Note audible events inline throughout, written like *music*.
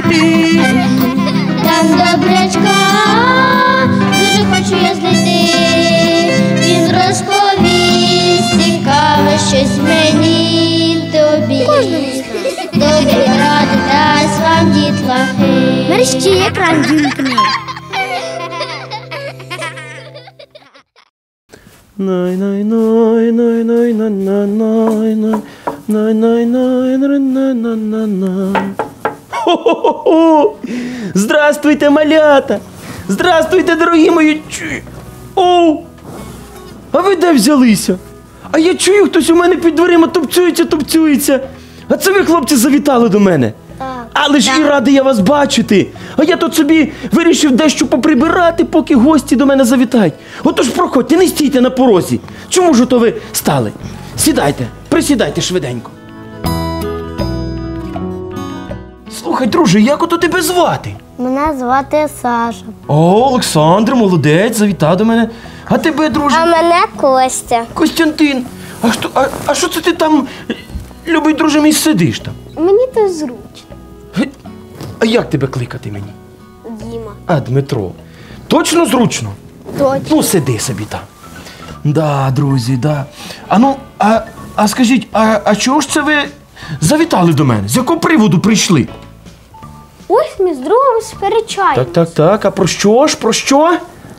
знайти. Там добрячка, дуже хочу я знайти. Він розповість цікаве щось мені тобі. Добрі ради дасть вам дітлахи. Мерщі екран вімкни. Най най най най най най най най най най най най най най най най Хо-хо-хо! Здравствуйте, малята! Здравствуйте, дорогі мої чу... Оу! А ви де взялися? А я чую, хтось у мене під дверима топцюється, топцюється. А це ви, хлопці, завітали до мене. Але ж і радий я вас бачити. А я тут собі вирішив дещо поприбирати, поки гості до мене завітають. Отож проходьте, не стійте на порозі. Чому ж то ви стали? Сідайте, присідайте швиденько. Слухай, друже, як ото тебе звати? Мене звати Саша. О, Олександр, молодець, завітав до мене. А тебе, друже? А мене Костя. Костянтин. А що, а, а що це ти там, любий друже мій, сидиш там? Мені то зручно. А як тебе кликати мені? Діма. А, Дмитро. Точно зручно? Точно. Ну, сиди собі там. Да, друзі, да. А ну, а, а скажіть, а, а чого ж це ви завітали до мене? З якого приводу прийшли? Ось ми з другом сперечаємо. Так, так, так. А про що ж? Про що?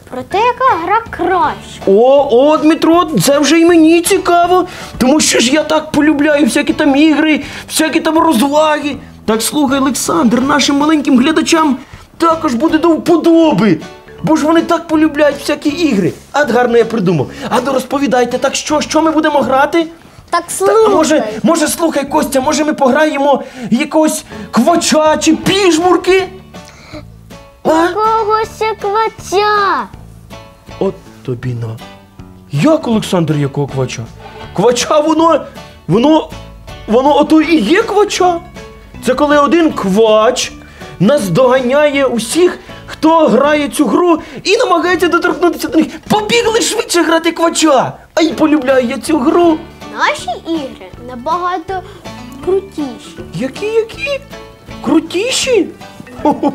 Про те, яка гра краще. О, о, Дмитро, це вже і мені цікаво. Тому що ж я так полюбляю всякі там ігри, всякі там розваги. Так слухай, Олександр, нашим маленьким глядачам також буде до вподоби. Бо ж вони так полюбляють всякі ігри. Ад гарно я придумав. А ну розповідайте, так що, що ми будемо грати? Так слухай. а може, може, слухай, Костя, може ми пограємо якогось квача чи піжмурки? А? Когось квача. От тобі на. Як Олександр якого квача? Квача воно. Воно. Воно ото і є квача. Це коли один квач наздоганяє усіх, хто грає цю гру і намагається доторкнутися до них. Побігли швидше грати квача! Ай, полюбляю я цю гру. Наші ігри набагато крутіші. Які, які? Крутіші?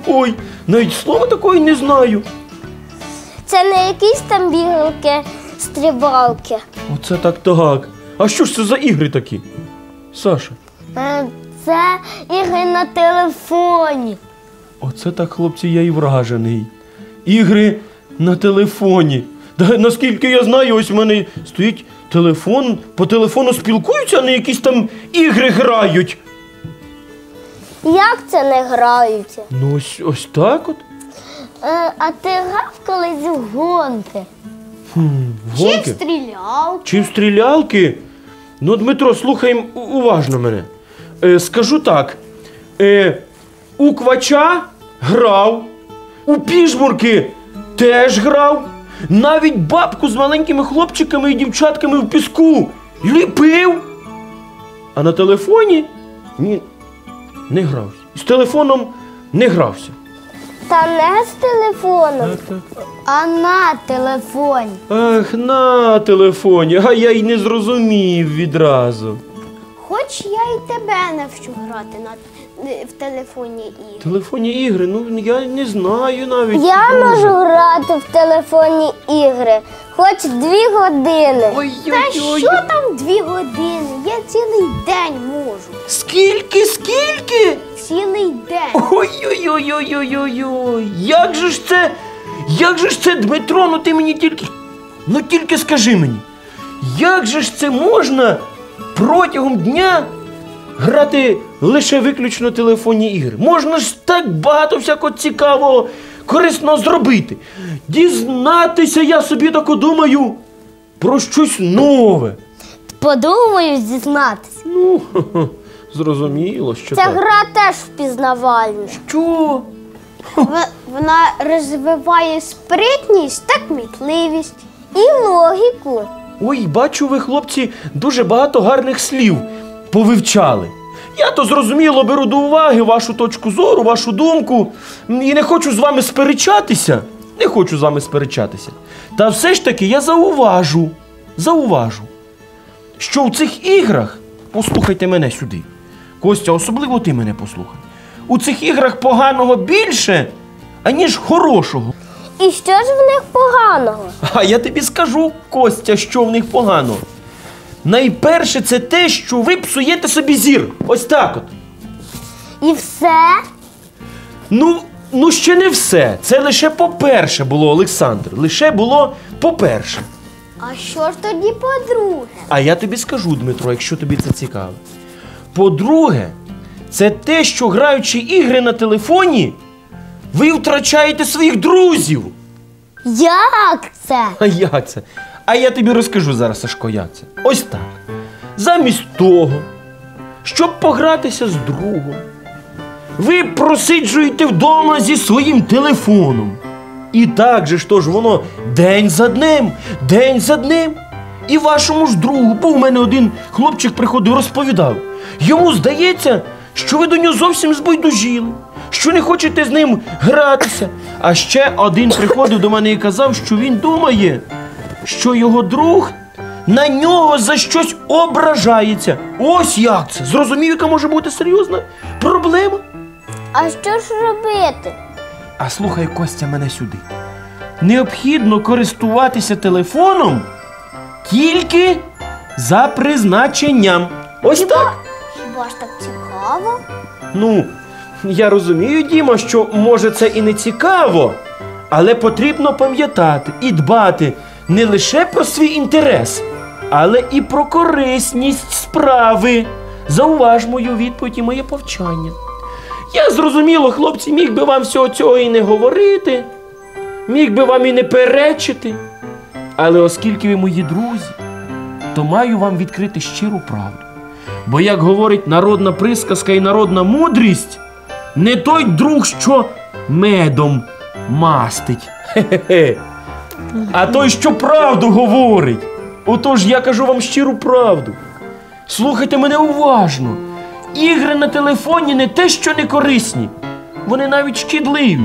Ой, навіть слова такої не знаю. Це не якісь там бігалки, стрибалки. Оце так так. А що ж це за ігри такі? Саша. Е, Це ігри на телефоні. Оце так, хлопці, я і вражений. Ігри на телефоні. Да, наскільки я знаю, ось в мене стоїть телефон, по телефону спілкуються, а не якісь там ігри грають. Як це не граються? Ну, ось, ось так от. Е, а ти грав колись в гонки? Хм, в Чи в гонки. стрілялки? Чи в стрілялки? Ну, Дмитро, слухай м- у- уважно мене. Е, скажу так: е, у квача грав, у піжмурки теж грав, навіть бабку з маленькими хлопчиками і дівчатками в піску ліпив. А на телефоні ні, не грався. З телефоном не грався. Та не з телефоном, а на телефоні. Ах, на телефоні, а я й не зрозумів відразу. Хоч я і тебе навчу грати на, в телефонні ігри. Телефонні ігри, ну я не знаю навіть. Я можу грати в телефонні ігри хоч дві години. Ой-ой-ой. Та що там дві години? Я цілий день можу. Скільки, скільки? Цілий день. Ой-ой-ой-ой-ой-ой-ой. Як же ж це? Як же ж це, Дмитро? Ну ти мені тільки. Ну тільки скажи мені, як же ж це можна протягом дня грати лише виключно телефонні ігри? Можна ж так багато всякого цікавого, корисного зробити. Дізнатися, я собі так думаю, про щось нове. Подумаю зізнатися. Ну, *laughs* зрозуміло, що Ця так. гра теж впізнавальна. Що? Вона розвиває спритність та кмітливість і логіку. Ой, бачу, ви, хлопці, дуже багато гарних слів повивчали. Я то зрозуміло беру до уваги вашу точку зору, вашу думку. І не хочу з вами сперечатися. Не хочу з вами сперечатися. Та все ж таки я зауважу, зауважу, що в цих іграх, послухайте мене сюди. Костя, особливо ти мене послухай. у цих іграх поганого більше, аніж хорошого. І що ж в них поганого? А я тобі скажу, Костя, що в них погано. Найперше, це те, що ви псуєте собі зір. Ось так от. І все? Ну, ну ще не все. Це лише по-перше було, Олександр. Лише було по-перше. А що ж тоді по-друге? А я тобі скажу, Дмитро, якщо тобі це цікаво. По-друге, це те, що граючи ігри на телефоні, ви втрачаєте своїх друзів. Як це? А як це? А я тобі розкажу зараз, Сашко, як це. Ось так. Замість того, щоб погратися з другом, ви просиджуєте вдома зі своїм телефоном. І так же ж то ж воно день за днем, день за днем. І вашому ж другу, бо у мене один хлопчик приходив, розповідав. Йому здається, що ви до нього зовсім збайдужіли, що не хочете з ним гратися. А ще один приходив до мене і казав, що він думає, що його друг на нього за щось ображається. Ось як це. Зрозумів, яка може бути серйозна проблема. А що ж робити? А слухай, Костя, мене сюди. Необхідно користуватися телефоном тільки за призначенням. Ось так. Хіба ж так цікаво? Ну, я розумію, Діма, що може це і не цікаво, але потрібно пам'ятати і дбати не лише про свій інтерес, але і про корисність справи. Зауваж мою відповідь і моє повчання. Я зрозуміло, хлопці, міг би вам всього цього і не говорити, міг би вам і не перечити. Але оскільки ви мої друзі, то маю вам відкрити щиру правду. Бо, як говорить народна присказка і народна мудрість, не той друг, що медом мастить. Хе-хе-хе. А той, що правду говорить. Отож, я кажу вам щиру правду. Слухайте мене уважно. Ігри на телефоні не те, що не корисні, вони навіть шкідливі.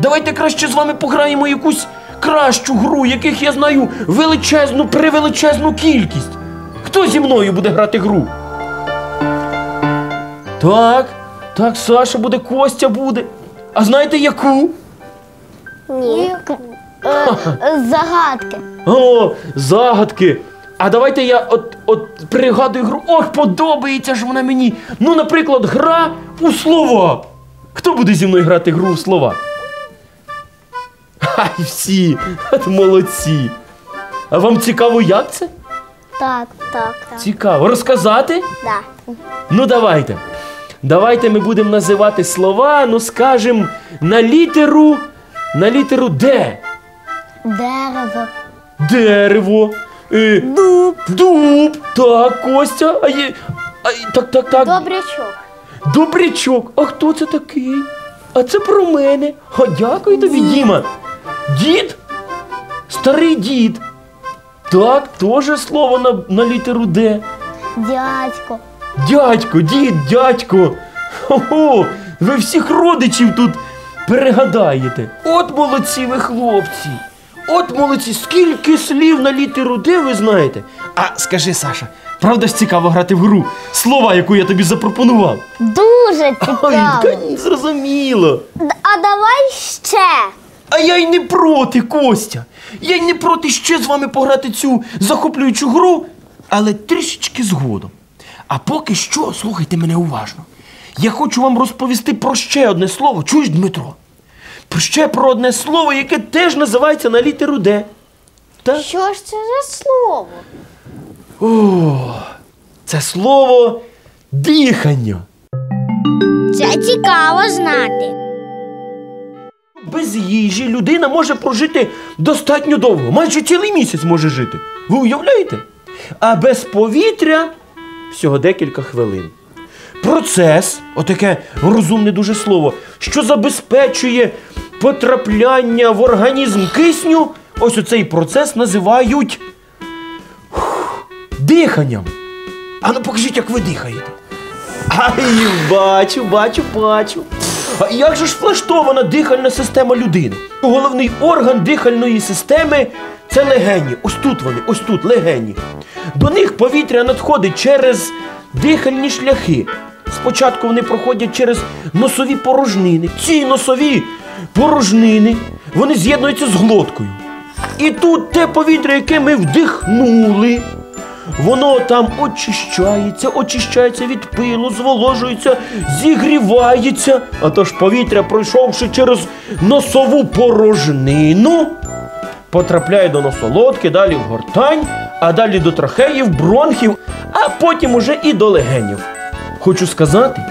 Давайте краще з вами пограємо якусь кращу гру, яких я знаю величезну, превеличезну кількість. Хто зі мною буде грати гру? Так, так, Саша буде, Костя буде. А знаєте яку? Ні. Е, е, Загадки. О, загадки. А давайте я от, от пригадую гру. Ох, подобається ж вона мені. Ну, наприклад, гра у слова. Хто буде зі мною грати гру у слова? Ай, всі. От молодці. А вам цікаво, як це? Так, так, так. Цікаво. Розказати? Да. Ну, давайте. Давайте ми будемо називати слова, ну скажем, на літеру. На літеру Д. Дерево. Дерево. Е, Дуб. Дуб. Так, Костя. А є. А, є- так, так, так. Добрячок. Добрячок. А хто це такий? А це про мене. А дякую тобі, Діма. Дід? Старий дід. Так, теж слово на, на літеру Д. Дядько. Дядько, дід, дядько. Хо-хо, ви всіх родичів тут перегадаєте. От молодці ви хлопці. От молодці, скільки слів на літеру Д ви знаєте. А скажи, Саша, правда ж цікаво грати в гру? Слова, яку я тобі запропонував. Дуже *laughs* цікаво. та зрозуміло. А давай ще. А я й не проти, Костя. Я й не проти ще з вами пограти цю захоплюючу гру, але трішечки згодом. А поки що, слухайте мене уважно. Я хочу вам розповісти про ще одне слово. Чуєш, Дмитро? Про ще про одне слово, яке теж називається на літеру Д. Так? Що ж це за слово? О, це слово дихання. Це цікаво знати. Без їжі людина може прожити достатньо довго, майже цілий місяць може жити. Ви уявляєте? А без повітря всього декілька хвилин. Процес, отаке розумне дуже слово, що забезпечує потрапляння в організм кисню, ось оцей процес називають диханням. А ну покажіть, як ви дихаєте. Ай, бачу, бачу, бачу. А як же ж влаштована дихальна система людини? Головний орган дихальної системи це легені. Ось тут вони, ось тут легені. До них повітря надходить через дихальні шляхи. Спочатку вони проходять через носові порожнини. Ці носові порожнини вони з'єднуються з глоткою. І тут те повітря, яке ми вдихнули, воно там очищається, очищається від пилу, зволожується, зігрівається. А то ж повітря, пройшовши через носову порожнину, потрапляє до носолодки, далі в гортань, а далі до трахеїв, бронхів, а потім уже і до легенів. Хочу сказати,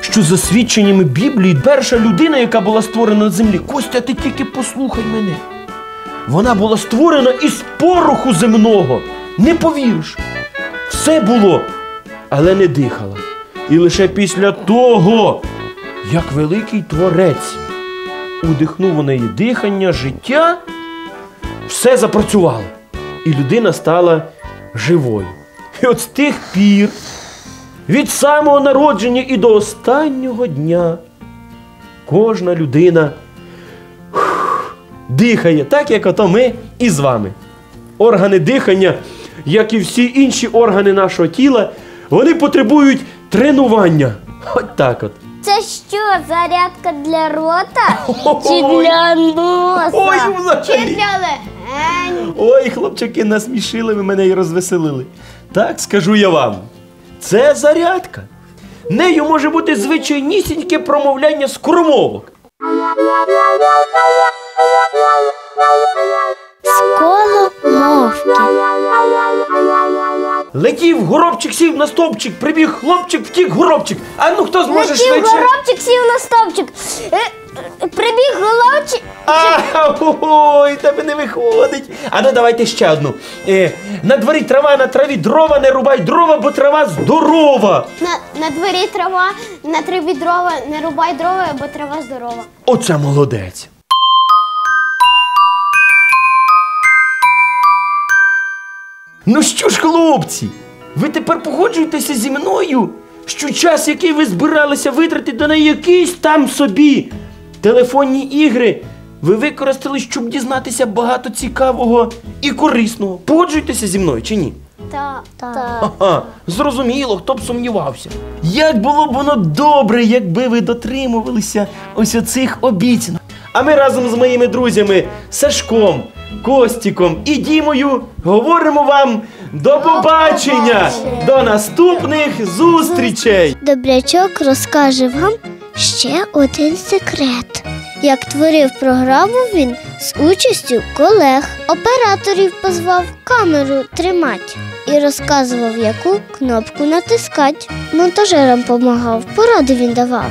що за свідченнями Біблії перша людина, яка була створена на землі, Костя, ти тільки послухай мене. Вона була створена із пороху земного. Не повіриш. Все було, але не дихала. І лише після того, як великий творець удихнув у неї дихання, життя, все запрацювало. І людина стала живою. І от з тих пір, від самого народження і до останнього дня, кожна людина дихає, так як ото ми і з вами. Органи дихання, як і всі інші органи нашого тіла, вони потребують тренування. От так от. Це що, зарядка для рота? Чи для носа? Ой, Чи взагалі. для легень? Ой, хлопчаки, насмішили ви мене і розвеселили. Так скажу я вам. Це зарядка. Нею може бути звичайнісіньке промовляння скоромовок. Сколомовки. Летів горобчик, сів на стовпчик, прибіг хлопчик, втік горобчик. А ну хто зможе Летів швидше? горобчик, сів на стовпчик. Е, Прибіг головчик. А, ой, тебе не виходить. А ну давайте ще одну. Е, на дворі трава, на траві дрова, не рубай дрова, бо трава здорова. На, на дворі трава, на траві дрова, не рубай дрова, бо трава здорова. Оце молодець. Ну що ж, хлопці, ви тепер погоджуєтеся зі мною, що час, який ви збиралися витратити на якісь там собі телефонні ігри, ви використали, щоб дізнатися багато цікавого і корисного. Погоджуєтеся зі мною чи ні? Так. Так. Ага, зрозуміло, хто б сумнівався. Як було б воно добре, якби ви дотримувалися ось оцих обіцянок. А ми разом з моїми друзями Сашком, Костіком і Дімою говоримо вам до побачення! До наступних зустрічей! Добрячок розкаже вам ще один секрет. Як творив програму він з участю колег, операторів позвав камеру тримати і розказував, яку кнопку натискать. Монтажерам помагав, поради він давав.